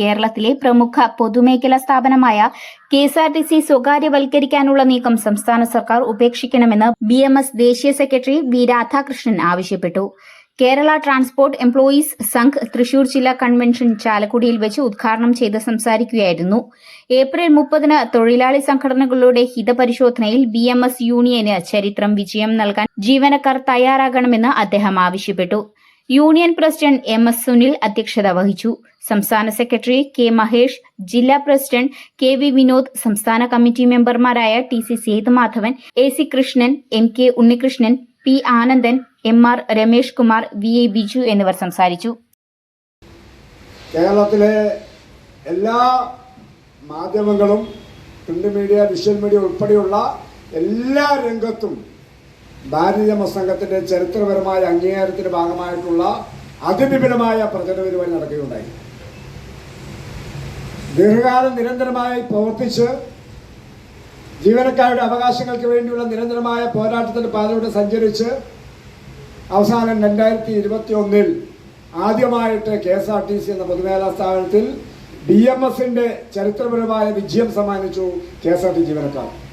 കേരളത്തിലെ പ്രമുഖ പൊതുമേഖലാ സ്ഥാപനമായ K S R T C സ്വകാര്യവൽക്കരിക്കാനുള്ള നീക്കം സംസ്ഥാന സർക്കാർ ഉപേക്ഷിക്കണമെന്ന് ബി എം എസ് ദേശീയ സെക്രട്ടറി വി രാധാകൃഷ്ണൻ ആവശ്യപ്പെട്ടു. കേരള ട്രാൻസ്പോർട്ട് എംപ്ലോയീസ് സംഘ് തൃശൂർ ജില്ലാ കൺവെൻഷൻ ചാലക്കുടിയിൽ വെച്ച് ഉദ്ഘാടനം ചെയ്ത് സംസാരിക്കുകയായിരുന്നു. ഏപ്രിൽ മുപ്പതിന് തൊഴിലാളി സംഘടനകളുടെ ഹിതപരിശോധനയിൽ ബി എം എസ് യൂണിയന് ചരിത്രം വിജയം നൽകാൻ ജീവനക്കാർ തയ്യാറാകണമെന്ന് അദ്ദേഹം ആവശ്യപ്പെട്ടു. Union president M S Sunil അധ്യക്ഷത വഹിച്ചു. സംസ്ഥാന സെക്രട്ടറി കെ മഹേഷ് ജില്ലാ പ്രസിഡന്റ് കെ വി വിനോദ് സംസ്ഥാന കമ്മിറ്റി മെമ്പർമാരായ T C Sethumadhavan A C Krishnan M K Unnikrishnan P Anandan M R Ramesh Kumar V A Biju എന്നിവർ സംസാരിച്ചു. കേരളത്തിലെ എല്ലാ മാധ്യമങ്ങളും പ്രിന്റ് മീഡിയ വിഷ്വൽ മീഡിയ ഉൾപ്പെടെയുള്ള എല്ലാ രംഗത്തും ഭാരതീയ സംഘത്തിന്റെ ചരിത്രപരമായ അംഗീകാരത്തിന്റെ ഭാഗമായിട്ടുള്ള അതിവിപുലമായ പ്രചരണ പരിപാടി നടക്കുകയുണ്ടായി. ദീർഘകാലം നിരന്തരമായി പ്രവർത്തിച്ച് ജീവനക്കാരുടെ അവകാശങ്ങൾക്ക് വേണ്ടിയുള്ള നിരന്തരമായ പോരാട്ടത്തിന്റെ പാതയോടെ സഞ്ചരിച്ച് അവസാനം രണ്ടായിരത്തി ഇരുപത്തി ഒന്നിൽ ആദ്യമായിട്ട് K S R T C എന്ന പൊതുമേഖലാ സ്ഥാപനത്തിൽ ബി എം എസിന്റെ ചരിത്രപരമായ വിജയം സമ്മാനിച്ചു കെ എസ് ആർ ടി ജീവനക്കാർ.